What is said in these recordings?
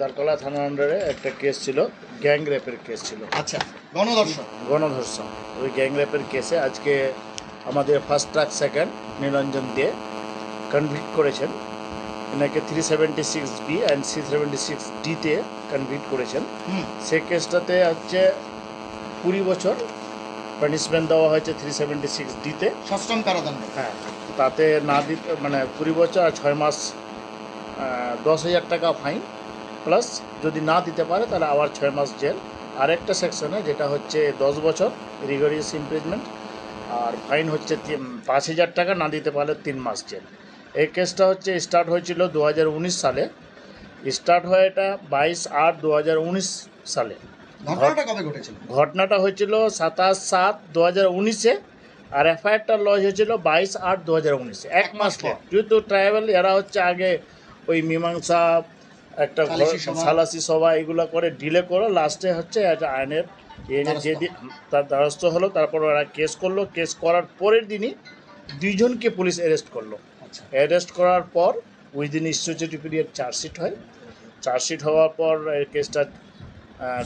দারকলা থানার আন্ডারে একটা কেস ছিল গ্যাং রেপের কেস ছিল। আচ্ছা গণদর্শন গণধর্ষণ ওই গ্যাং রেপের কেসে আজকে আমাদের ফার্স্ট ট্রাক সেকেন্ড নিরঞ্জন দিয়ে কনভিক্ট করেছেন। এনাকে three seventy six B and C seventy six ডিতে কনভিক্ট করেছেন সে কেসটাতে হচ্ছে কুড়ি বছর পানিশমেন্ট দেওয়া হয়েছে থ্রি সেভেন্টি সিক্স ডিতে সশ্রম কারাদণ্ড। হ্যাঁ তাতে না দিতে মানে কুড়ি বছর আর ছয় মাস দশ হাজার টাকা ফাইন প্লাস যদি না দিতে পারে তাহলে আবার ছয় মাস জেল। আরেকটা সেকশনে যেটা হচ্ছে দশ বছর রিগরিয়াস ইমপ্রিজমেন্ট আর ফাইন হচ্ছে পাঁচ হাজার টাকা না দিতে পারলে তিন মাস জেল। এই কেসটা হচ্ছে স্টার্ট হয়েছিল দুহাজার উনিশ সালে। স্টার্ট হয় এটা বাইশ আট দু সালে। ঘটনাটা হয়েছিল সাতাশ সাত দু হাজার উনিশে আর এফআইআরটা লজ হয়েছিল বাইশ আট দু হাজার উনিশে। এক মাস পর। যেহেতু ট্রাইবেল এরা হচ্ছে আগে ওই মীমাংসা একটা সালিসি সভা। এগুলো করে ডিলে করো লাস্টে হচ্ছে একটা আইনের এনে যে দিন তার দ্বারস্থ হলো তারপর ওরা কেস করল। কেস করার পরের দিনই দুইজনকে পুলিশ অ্যারেস্ট করল। আচ্ছা। অ্যারেস্ট করার পর within statutory period charge sheet হয় চার্জশিট হওয়ার পর এই কেসটা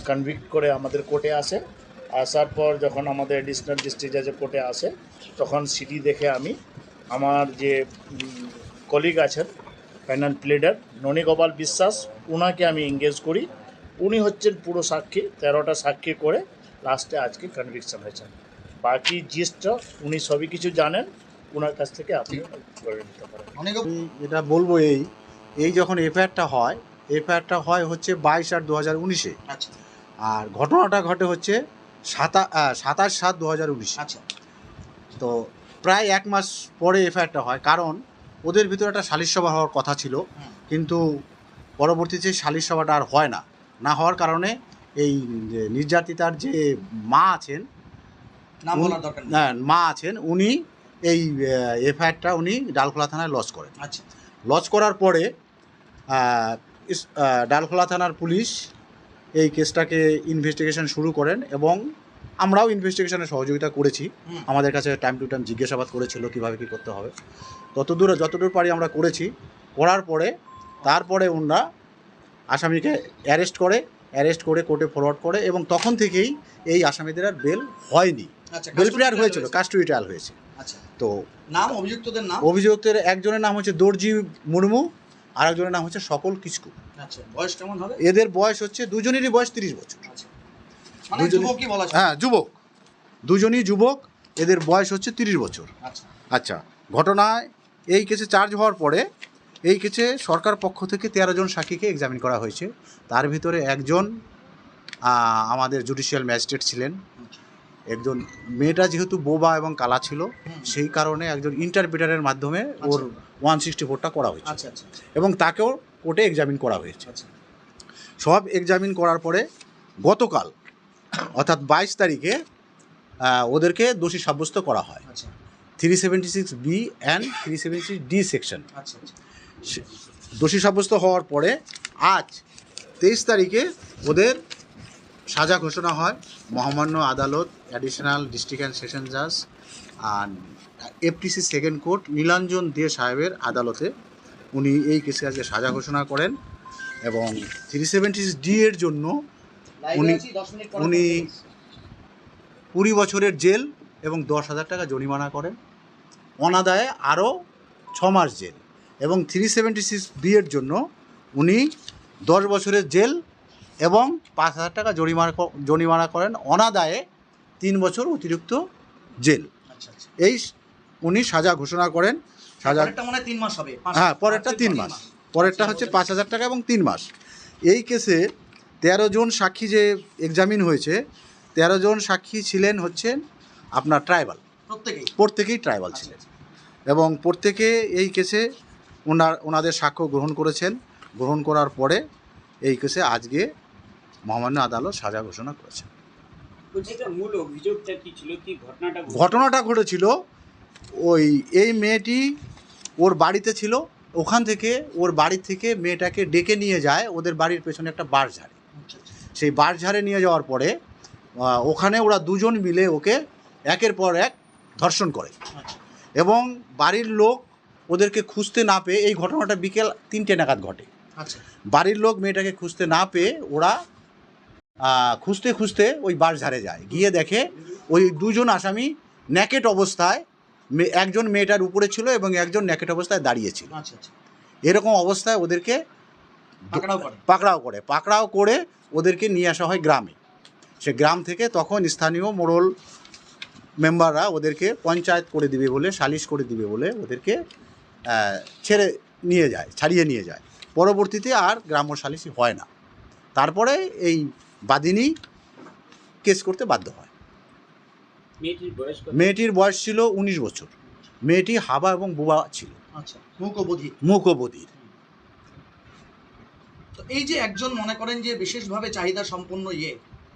কনভিক্ট করে আমাদের কোর্টে আসে। আসার পর যখন আমাদের এডিশনাল ডিস্ট্রিক্ট জাজের কোর্টে আসে তখন সিটি দেখে আমি আমার যে কলিগ আছেন ফাইনাল প্লেডার ননীগোপাল বিশ্বাস। ওনাকে আমি এঙ্গেজ করি। উনি হচ্ছেন পুরো সাক্ষী তেরোটা সাক্ষী করে লাস্টে আজকে কনভিকশন হয়েছেন। বাকি জিস্টটা উনি সবই কিছু জানেন। ওনার কাছ থেকে আপনি করে নিতে পারেন। অনেক আমি যেটা বলব এই এই যখন এফআইআরটা হয় এফআইআরটা হয় হচ্ছে বাইশ আট দু হাজার উনিশে। আচ্ছা। আর ঘটনাটা ঘটে হচ্ছে সাতা সাতাশ সাত দু হাজার উনিশে। আচ্ছা। তো প্রায় এক মাস পরে এফআইআরটা হয়। কারণ ওদের ভিতরে একটা সালিশ সভা হওয়ার কথা ছিল। কিন্তু পরবর্তীতে সালিশ সভাটা আর হয় না। না হওয়ার কারণে এই নির্যাতিতার যে মা আছেন হ্যাঁ, মা আছেন উনি এই এফআইআরটা উনি ডালখোলা থানায় লস করেন। আচ্ছা। লঞ্চ করার পরে ডালখোলা থানার পুলিশ এই কেসটাকে ইনভেস্টিগেশন শুরু করেন এবং আমরাও ইনভেস্টিগেশনে সহযোগিতা করেছি। আমাদের কাছে টাইম টু টাইম জিজ্ঞাসাবাদ করেছিল কীভাবে কী করতে হবে। ততদূর যতদূর পারি আমরা করেছি। করার পরে তারপরে ওনারা আসামিকে অ্যারেস্ট করে অ্যারেস্ট করে কোর্টে ফরওয়ার্ড করে এবং তখন থেকেই এই আসামিদের আর বেল হয়নি। আচ্ছা বেল প্লেয়ার trial হয়েছিল হয়েছে। কাস্টডি ট্রায়াল হয়েছে। আচ্ছা। তো নাম অভিযুক্তদের নাম? অভিযুক্তের একজনের নাম হচ্ছে দর্জি মুর্মু আর একজনের নাম হচ্ছে সকল কিচকু। আচ্ছা বয়স কেমন হবে? এদের বয়স হচ্ছে দুজনেরই বয়স তিরিশ বছর। আচ্ছা মানে দুজনে- যুবকই বলা যায় হ্যাঁ যুবক। দুজনই যুবক এদের বয়স হচ্ছে তিরিশ বছর। আচ্ছা। আচ্ছা ঘটনায় এই কেসে চার্জ হওয়ার পরে এই কেসে সরকার পক্ষ থেকে তেরো জন সাক্ষীকে এক্সামিন করা হয়েছে। তার ভিতরে একজন আমাদের জুডিশিয়াল ম্যাজিস্ট্রেট ছিলেন। একজন মেয়েটা যেহেতু বোবা এবং কালা ছিল সেই কারণে একজন ইন্টারপ্রিটারের মাধ্যমে ওর ওয়ান সিক্সটি ফোরটা করা হয়েছে। আচ্ছা আচ্ছা এবং তাকেও কোর্টে এক্সামিন করা হয়েছে। সব এক্সামিন করার পরে গতকাল অর্থাৎ বাইশ তারিখে ওদেরকে দোষী সাব্যস্ত করা হয়। আচ্ছা। Three seventy six B and three seventy six D section. আচ্ছা আচ্ছা। দোষী সাব্যস্ত হওয়ার পরে আজ তেইশ তারিখে ওদের সাজা ঘোষণা হয়। মহামান্য আদালত অ্যাডিশনাল ডিস্ট্রিক্ট অ্যান্ড সেশন জাজ আর FTC second court Nilanjan De সাহেবের আদালতে উনি এই কেসে আজকে সাজা ঘোষণা করেন এবং থ্রি সেভেন্টি ডি এর জন্য উনি- উনি কুড়ি বছরের জেল এবং দশ হাজার টাকা জরিমানা করেন। অনাদায়ে আরও ছ মাস জেল এবং থ্রি সেভেন্টি সিক্স বিয়ের জন্য উনি দশ বছরের জেল এবং পাঁচ হাজার টাকা জরিমানা জরিমানা করেন। অনাদায়ে তিন বছর অতিরিক্ত জেল। আচ্ছা আচ্ছা। এই উনি সাজা ঘোষণা করেন। সাজা তিন মাস হবে। হ্যাঁ পরেরটা তিন মাস। পরেরটা হচ্ছে পাঁচ হাজার টাকা এবং তিন মাস। এই কেসে তেরো জন সাক্ষী যে এক্সামিন হয়েছে তেরো জন সাক্ষী ছিলেন হচ্ছেন আপনার ট্রাইবাল প্রত্যেকেই? প্রত্যেকেই ট্রাইবাল আচ্ছা, ছিলেন। আচ্ছা। এবং প্রত্যেকে এই কেসে ওনার ওনাদের সাক্ষ্য গ্রহণ করেছেন। গ্রহণ করার পরে এই কেসে আজকে মহামান্য আদালত সাজা ঘোষণা করেছেন। ঘটনাটা ঘটেছে? ঘটেছিল ওই এই মেয়েটি ওর বাড়িতে ছিল। ওখান থেকে ওর বাড়ি থেকে মেয়েটাকে ডেকে নিয়ে যায় ওদের বাড়ির পেছনে একটা আচ্ছা, আচ্ছা। সেই বাঁশঝাড়ে নিয়ে যাওয়ার পরে ওখানে ওরা দুজন মিলে ওকে একের পর এক ধর্ষণ করে। এবং বাড়ির লোক ওদেরকে খুঁজতে না পেয়ে এই ঘটনাটা বিকেল তিনটে নাগাদ ঘটে। আচ্ছা। বাড়ির লোক মেয়েটাকে খুঁজতে না পেয়ে ওরা খুঁজতে খুঁজতে ওই বাঁশঝাড়ে যায়। গিয়ে দেখে ওই দুজন আসামি ন্যাকেট অবস্থায় একজন মেয়েটার উপরে ছিল এবং একজন ন্যাকেট অবস্থায় দাঁড়িয়েছিল আচ্ছা আচ্ছা। এরকম অবস্থায় ওদেরকে পাকড়াও করে। পাকড়াও করে। পাকড়াও করে ওদেরকে নিয়ে আসা হয় গ্রামে। সে গ্রাম থেকে তখন স্থানীয় মোড়ল মেম্বাররা ওদেরকে পঞ্চায়েত করে দিবে বলে সালিশ করে দিবে বলে ওদেরকে ছেড়ে নিয়ে যায় ছাড়িয়ে নিয়ে যায়। পরবর্তীতে আর গ্রাম্য সালিশি হয় না। তারপরে এই বাদিনী কেস করতে বাধ্য হয়। মেয়েটির বয়স কত? মেয়েটির বয়স ছিল উনিশ বছর। মেয়েটি হাবা এবং বুবা ছিল। আচ্ছা। মুখবধি মুখবধির তো এই যে একজন মনে করেন যে বিশেষভাবে চাহিদা সম্পন্ন ইয়ে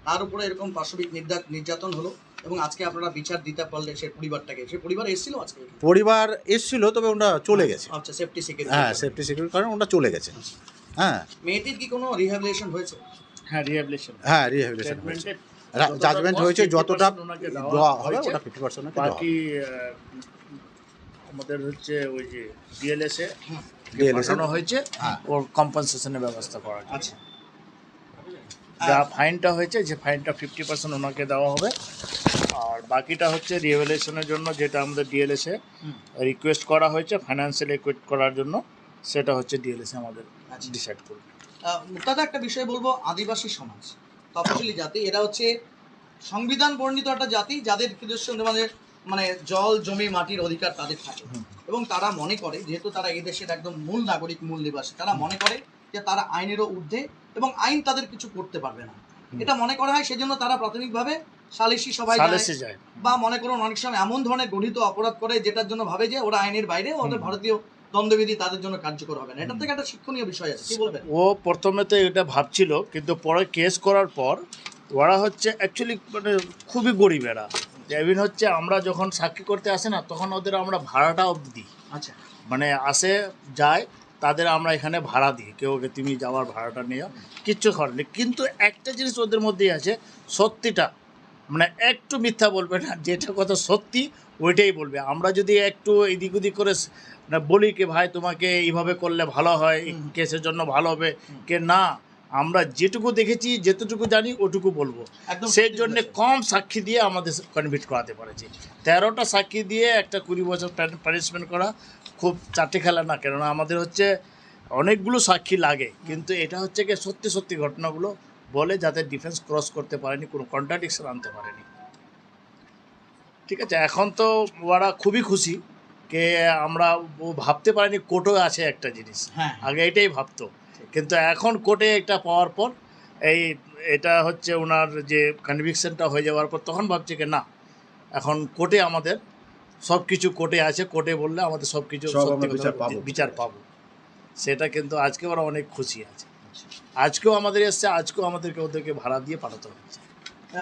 তার উপরে এরকম পাশবিক নির্যাতন হলো এবং আজকে আপনারা বিচার দিতে পারলে সে পরিবারটাকে সে পরিবার এসেছিল আজকে? পরিবার এসছিল তবে ওরা চলে গেছে। আচ্ছা সেফটি সিকিউরিটি হ্যাঁ সেফটি সিকিউরিটি কারণে ওরা চলে গেছে। হ্যাঁ। মেয়েটির কি কোনো রিহ্যাবিলিটেশন হয়েছে? হ্যাঁ রিহ্যাবিলিটেশন হ্যাঁ রিহ্যাবিলিটেশন হয়েছে। জাজমেন্ট হয়েছে যতটা দেওয়া হবে হয়েছে। ওটা ফিফটি পার্সেন্ট বাকি আমাদের হচ্ছে ওই যে ডিএলএসএ পাঠানো হয়েছে হ্যাঁ। ওর কম্পেনসেশনের ব্যবস্থা করা। আচ্ছা। যা ফাইনটা হয়েছে যে ফাইনটা ফিফটি পার্সেন্ট ওনাকে দেওয়া হবে। আর বাকিটা হচ্ছে রিভ্যালুয়েশনের জন্য যেটা আমাদের ডিএলএসে রিকোয়েস্ট করা হয়েছে ফাইন্যান্সিয়াল ইকুইট করার জন্য সেটা হচ্ছে ডিএলএসে আমাদের আচ্ছা। ডিসাইড করবে। আহ, মুক্তাদা একটা বিষয় বলব আদিবাসী সমাজ তপশিলি জাতি এরা হচ্ছে সংবিধান বর্ণিত একটা জাতি যাদের নিজস্ব মানে মানে জল জমি মাটির অধিকার তাদের থাকে। এবং তারা মনে করে যেহেতু তারা এই দেশের একদম মূল নাগরিক মূল নিবাসী তারা মনে করে যে তারা আইনেরও ঊর্ধ্বে এবং আইন তাদের কিছু করতে পারবে না। এটা মনে করা হয় সেজন্য তারা প্রাথমিকভাবে সালেসে যায় বা মনে করুন অনেক সময় এমন ধরনের গঠিত অপরাধ করে যেটার জন্য ভাবে যে ওরা আইনের বাইরে ওদের ভারতীয় দণ্ডবিধি তাদের জন্য কার্যকর হবে না। এটা থেকে একটা শিক্ষণীয় বিষয় আছে কি বলবেন? ও প্রথমে তো এটা ভাবছিল কিন্তু পরে কেস করার পর ওরা হচ্ছে অ্যাকচুয়ালি মানে খুবই গরিব ইভিন হচ্ছে আমরা যখন সাক্ষী করতে আসে না তখন ওদের আমরা ভাড়াটা অবধি দিই। আচ্ছা। মানে আসে যায় তাদের আমরা এখানে ভাড়া দিই। কেউ তুমি যাওয়ার ভাড়াটা নিয়ে কিচ্ছু খরচ নেই। কিন্তু একটা জিনিস ওদের মধ্যেই আছে সত্যিটা। মানে একটু মিথ্যা বলবে না যেটা কথা সত্যি ওইটাই বলবে। আমরা যদি একটু এদিক ওদিক করে মানে বলি কি ভাই তোমাকে এইভাবে করলে ভালো হয় কেসের জন্য ভালো হবে। কে না আমরা যেটুকু দেখেছি যেতটুকু জানি ওটুকু বলব। একদম সেই জন্য কম সাক্ষী দিয়ে আমাদের কনভিট করাতে পারেছি। তেরোটা সাক্ষী দিয়ে একটা কুড়ি বছর পানিশমেন্ট করা খুব চারটে খেলা না কেননা আমাদের হচ্ছে অনেকগুলো সাক্ষী লাগে। কিন্তু এটা হচ্ছে কি সত্যি সত্যি ঘটনাগুলো বলে যাতে ডিফেন্স ক্রস করতে পারেনি কোনো কন্ট্রাডিকশন আনতে পারেনি। ঠিক আছে এখন তো ওরা খুবই খুশি কে আমরা ও ভাবতে পারেনি কোর্টও আছে একটা জিনিস। হ্যাঁ। আগে এটাই ভাবতো। কিন্তু এখন কোর্টে একটা পাওয়ার পর এই এটা হচ্ছে ওনার যে কনভিকশনটা হয়ে যাওয়ার পর তখন ভাবছে কি না এখন কোর্টে আমাদের সব কিছু কোর্টে আছে কোর্টে বললে আমাদের সব কিছু বিচার পাবো। বিচার পাবো। সেটা কিন্তু আজকে ওরা অনেক খুশি আছে। আজকেও আমাদের এসছে আজকেও আমাদেরকে ওদেরকে ভাড়া দিয়ে পাঠাতে হচ্ছে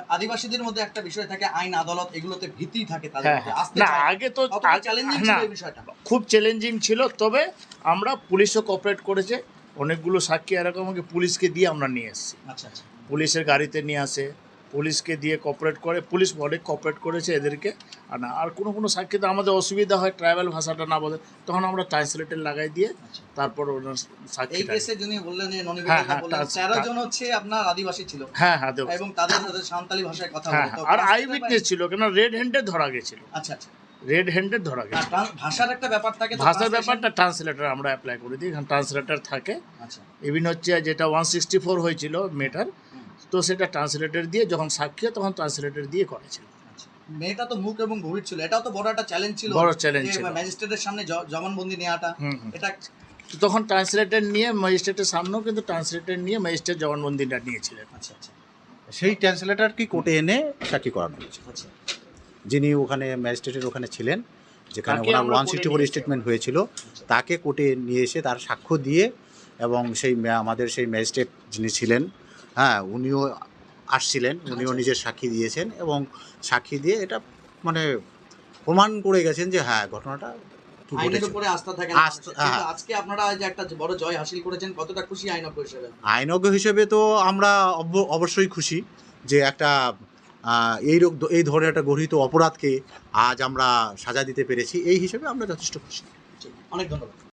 আদিবাসীদের মধ্যে একটা বিষয় থাকে আইন আদালত এগুলোতে ভীতি থাকে হ্যাঁ হ্যাঁ। না আগে তো চ্যালেঞ্জিং ছিল বিষয়টা। খুব চ্যালেঞ্জিং ছিল তবে আমরা পুলিশও কোঅপারেট করেছে অনেকগুলো সাক্ষী এরকম আমাকে পুলিশকে দিয়ে আমরা নিয়ে এসেছি। আচ্ছা আচ্ছা। পুলিশের গাড়িতে নিয়ে আসে পুলিশকে দিয়ে কোঅপারেট করে পুলিশ অনেক কোঅপারেট করেছে এদেরকে। আর না আর কোনো কোনো সাক্ষীতে আমাদের অসুবিধা হয় ট্রাইবাল ভাষাটা না বলে তখন আমরা ট্রান্সলেটর লাগাই দিয়ে আচ্ছা। তারপর ওনার এই সাক্ষী কেসে যিনি বললেন যে হ্যাঁ, হ্যাঁ, তেরো জন হচ্ছে আপনার আদিবাসী ছিল। হ্যাঁ হ্যাঁ এবং তাদের সাঁওতালি ভাষায় কথা হ্যাঁ হ্যাঁ। আর আই উইটনেস ছিল কেন রেড হ্যান্ডে ধরা গেছিল। আচ্ছা আচ্ছা। রেড হ্যান্ডে ধরা ট্রান্স- ভাষার একটা ব্যাপার থাকে ভাষার ব্যাপারটা ট্রান্সলেটর আমরা অ্যাপ্লাই করে দিই এখানে ট্রান্সলেটার থাকে। আচ্ছা। ইভিন হচ্ছে যেটা ওয়ান সিক্সটি ফোর হয়েছিল মেটার তো সেটা ট্রান্সলেটর দিয়ে যখন সাক্ষী তখন ট্রান্সলেটর দিয়ে করেছিল আচ্ছা। মেয়েটা তো মুখ এবং গভীর ছিল। এটাও তো বড় একটা চ্যালেঞ্জ ছিল। বড় চ্যালেঞ্জ ছিল। ম্যাজিস্ট্রেটের সামনে জবানবন্দি নেওয়াটা। এটা তো তখন ট্রান্সলেটর নিয়ে ম্যাজিস্ট্রেটের সামনেও কিন্তু ট্রান্সলেটর নিয়ে ম্যাজিস্ট্রেট জবানবন্দিটা নিয়েছিলেন। আচ্ছা আচ্ছা। সেই ট্রান্সলেটার কি কোর্টে এনে সাক্ষী করানো হয়েছে আচ্ছা। যিনি ওখানে ম্যাজিস্ট্রেটের ওখানে ছিলেন যেখানে ওনার ওয়ান সিক্সটি ফোর স্টেটমেন্ট হয়েছিল তাকে কোর্টে নিয়ে এসে তার সাক্ষ্য দিয়ে এবং সেই আমাদের সেই ম্যাজিস্ট্রেট যিনি ছিলেন হ্যাঁ উনিও আসছিলেন উনিও আচ্ছা। নিজের সাক্ষী দিয়েছেন এবং সাক্ষী দিয়ে এটা মানে প্রমাণ করে গেছেন যে হ্যাঁ ঘটনাটা আইনের উপরে আস্থা থাকে হ্যাঁ। আজকে আপনারা যে একটা বড় জয় হাসিল করেছেন কতটা খুশি আইনজ্ঞ হিসেবে আইনজ্ঞ হিসেবে তো আমরা অব- অবশ্যই খুশি যে একটা এই রোগ এই ধরনের একটা গঠিত অপরাধকে আজ আমরা সাজা দিতে পেরেছি। এই হিসেবে আমরা যথেষ্ট খুশি। অনেক ধন্যবাদ।